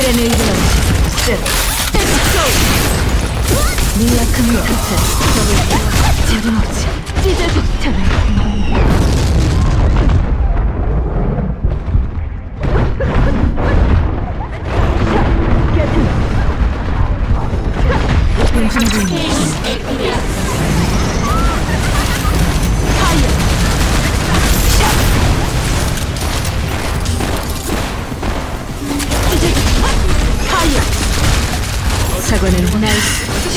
그래 내 이름은 셋. 셋. 금요 끝에 적을 찢어져 파이어 사과는 나이스